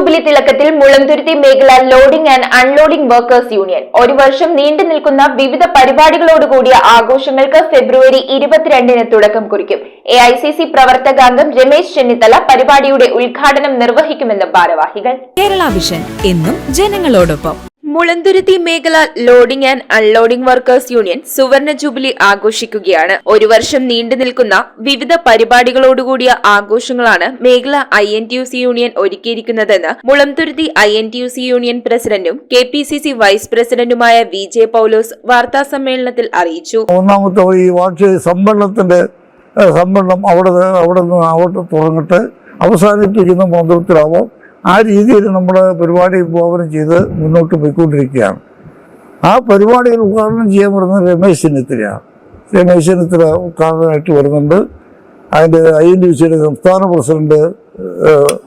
Jubilee തിളക്കത്തിൽ മുളന്തുരുത്തി മേഖല loading and unloading workers union. ഒരു വർഷം നീണ്ടു നിൽക്കുന്ന വിവിധ പരിപാടികളോടുകൂടിയ ആഘോഷങ്ങൾക്ക് ഫെബ്രുവരി ഇരുപത്തിരണ്ടിന് തുടക്കം കുറിക്കും. എ ഐ സി സി പ്രവർത്തകാംഗം രമേശ് ചെന്നിത്തല പരിപാടിയുടെ ഉദ്ഘാടനം നിർവഹിക്കുമെന്ന് ഭാരവാഹികൾ. കേരള വിഷൻ എന്നും ജനങ്ങളോടൊപ്പം. മുളന്തുരുത്തി മേഖല loading and unloading workers union സുവർണ ജൂബിലി ആഘോഷിക്കുകയാണ്. ഒരു വർഷം നീണ്ടു നിൽക്കുന്ന വിവിധ പരിപാടികളോടുകൂടിയ ആഘോഷങ്ങളാണ് മേഖല I N T U C union ഒരുക്കിയിരിക്കുന്നതെന്ന് Mulanthuruthy I N T U C union പ്രസിഡന്റും K P C C vice പ്രസിഡന്റുമായ വി ജെ പൌലോസ് വാർത്താ സമ്മേളനത്തിൽ അറിയിച്ചു ഈ സമ്മേളനത്തിന്റെ സമ്മേളനം അവിടെ അവിടെ നിന്ന് അവസാനിപ്പിക്കുന്ന മന്ത്രത്തിലാവും ആ രീതിയിൽ നമ്മൾ പരിപാടി വിഭാവനം ചെയ്ത് മുന്നോട്ട് പോയിക്കൊണ്ടിരിക്കുകയാണ്. ആ പരിപാടിയിൽ ഉദ്ഘാടനം ചെയ്യാൻ വരുന്നത് രമേശ് ചെന്നിത്തലയാണ്. രമേശ് ചെന്നിത്തല ഉദ്ഘാടനമായിട്ട് വരുന്നുണ്ട്. അതിന്റെ ഐ എൻ ഡി സിയുടെ സംസ്ഥാന president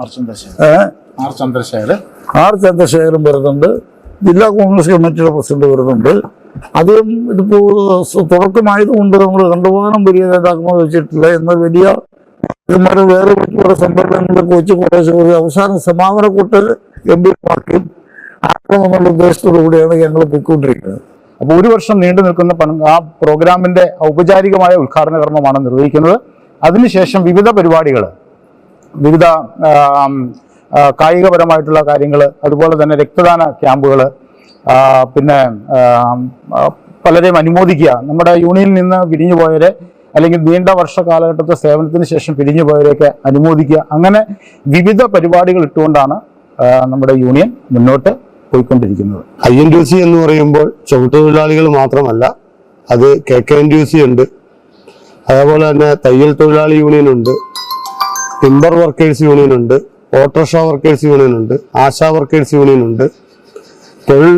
R Chandrasekharan. R Chandrasekharan. വരുന്നുണ്ട്. ജില്ലാ കോൺഗ്രസ് കമ്മിറ്റിയുടെ പ്രസിഡന്റ് വരുന്നുണ്ട്. അദ്ദേഹം ഇതിപ്പോൾ തുടക്കമായതുകൊണ്ട് നമ്മൾ കണ്ടുപോകാനും വലിയ നേതാക്കന്മാർ വെച്ചിട്ടില്ല. എന്നാൽ വലിയ ഇവന്മാരെ വേറെ മറ്റു പല സമ്മേളനങ്ങളിലൊക്കെ വെച്ച് കുറേശ്ശെ ഒരു അവസാന സമാപന കൂട്ടൽ ഗംഭീരമാക്കി ആക്കണമെന്നുള്ള ഉദ്ദേശത്തോടു കൂടിയാണ് ഞങ്ങൾ പോയിക്കൊണ്ടിരിക്കുന്നത്. അപ്പോൾ ഒരു വർഷം നീണ്ടു നിൽക്കുന്ന ആ പ്രോഗ്രാമിന്റെ ഔപചാരികമായ ഉദ്ഘാടന കർമ്മമാണ് നിർവഹിക്കുന്നത്. അതിനുശേഷം വിവിധ പരിപാടികൾ വിവിധ കായികപരമായിട്ടുള്ള കാര്യങ്ങൾ അതുപോലെ തന്നെ രക്തദാന ക്യാമ്പുകൾ പിന്നെ പലരെയും അനുമോദിക്കുക. നമ്മുടെ യൂണിയനിൽ നിന്ന് പിരിഞ്ഞു പോയവരെ അല്ലെങ്കിൽ നീണ്ട വർഷ കാലഘട്ടത്തെ സേവനത്തിന് ശേഷം പിരിഞ്ഞു പോയവരെയൊക്കെ അനുമോദിക്കുക. അങ്ങനെ വിവിധ പരിപാടികൾ ഇട്ടുകൊണ്ടാണ് നമ്മുടെ യൂണിയൻ മുന്നോട്ട് പോയിക്കൊണ്ടിരിക്കുന്നത്. ഐ എൻ ടി സി എന്ന് പറയുമ്പോൾ ചവിട്ടുതൊഴിലാളികൾ മാത്രമല്ല അത് K K N T C ഉണ്ട്. അതേപോലെ തന്നെ തയ്യൽ തൊഴിലാളി യൂണിയൻ ഉണ്ട് ടിമ്പർ വർക്കേഴ്സ് യൂണിയൻ ഉണ്ട് ഓട്ടോറിക്ഷ വർക്കേഴ്സ് യൂണിയൻ ഉണ്ട് ആശാ വർക്കേഴ്സ് യൂണിയൻ ഉണ്ട് തൊഴിൽ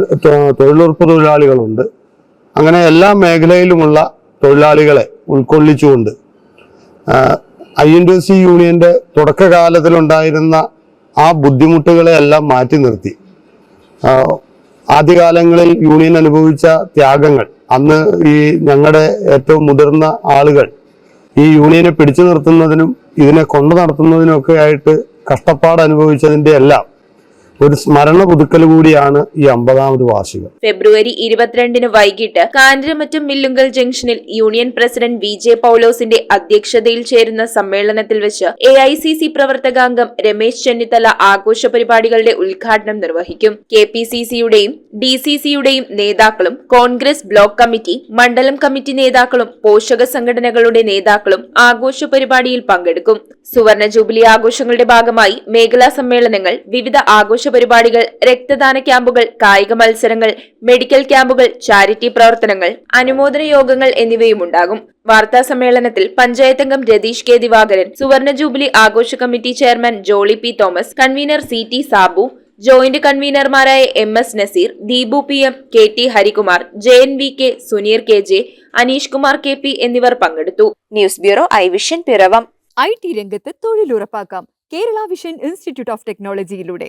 തൊഴിലുറപ്പ് തൊഴിലാളികളുണ്ട്. അങ്ങനെ എല്ലാ മേഖലയിലുമുള്ള തൊഴിലാളികളെ ഉൾക്കൊള്ളിച്ചുകൊണ്ട്. ഐ എൻ ഡി സി യൂണിയന്റെ തുടക്കകാലത്തിലുണ്ടായിരുന്ന ആ ബുദ്ധിമുട്ടുകളെ എല്ലാം മാറ്റി നിർത്തി. ആദ്യകാലങ്ങളിൽ യൂണിയൻ അനുഭവിച്ച ത്യാഗങ്ങൾ അന്ന് ഈ ഞങ്ങളുടെ ഏറ്റവും മുതിർന്ന ആളുകൾ ഈ യൂണിയനെ പിടിച്ചു നിർത്തുന്നതിനും ഇതിനെ കൊണ്ടു നടത്തുന്നതിനും ഒക്കെ ആയിട്ട് കഷ്ടപ്പാട് അനുഭവിച്ചതിന്റെ എല്ലാം ഒരു സ്മരണ പുതുക്കൽ കൂടിയാണ് ഈ അമ്പതാമത് വാർഷികം. ഫെബ്രുവരി ഇരുപത്തിരണ്ടിന് വൈകിട്ട് കാഞ്ഞിരമറ്റം മില്ലുങ്കൽ ജംഗ്ഷനിൽ യൂണിയൻ പ്രസിഡന്റ് വി ജെ പൌലോസിന്റെ അധ്യക്ഷതയിൽ ചേരുന്ന സമ്മേളനത്തിൽ വെച്ച് എ ഐ സി സി പ്രവർത്തകാംഗം രമേശ് ചെന്നിത്തല ആഘോഷ പരിപാടികളുടെ ഉദ്ഘാടനം നിർവഹിക്കും. കെ പി സി സിയുടെയും ഡി സി സിയുടെയും നേതാക്കളും കോൺഗ്രസ് ബ്ലോക്ക് കമ്മിറ്റി മണ്ഡലം കമ്മിറ്റി നേതാക്കളും പോഷക സംഘടനകളുടെ നേതാക്കളും ആഘോഷ പരിപാടിയിൽ പങ്കെടുക്കും. സുവർണ ജൂബിലി ആഘോഷങ്ങളുടെ ഭാഗമായി മേഖലാ സമ്മേളനങ്ങൾ വിവിധ ആഘോഷ പരിപാടികൾ രക്തദാന ക്യാമ്പുകൾ കായിക മത്സരങ്ങൾ മെഡിക്കൽ ക്യാമ്പുകൾ ചാരിറ്റി പ്രവർത്തനങ്ങൾ അനുമോദന യോഗങ്ങൾ എന്നിവയും ഉണ്ടാകും. വാർത്താ സമ്മേളനത്തിൽ പഞ്ചായത്തംഗം രതീഷ് കെ ദിവാകരൻ സുവർണ ജൂബിലി ആഘോഷ committee chairman Jolly P Thomas convener C T Sabu joint കൺവീനർമാരായ M S Nazeer Deepu P M K T Harikumar J N V K Suneer K J Aneesh Kumar K P എന്നിവർ പങ്കെടുത്തു. News bureau I vision Piravom. I T രംഗത്ത് തൊഴിലുറപ്പാക്കാം. Kerala vision institute of ടെക്നോളജിയിലൂടെ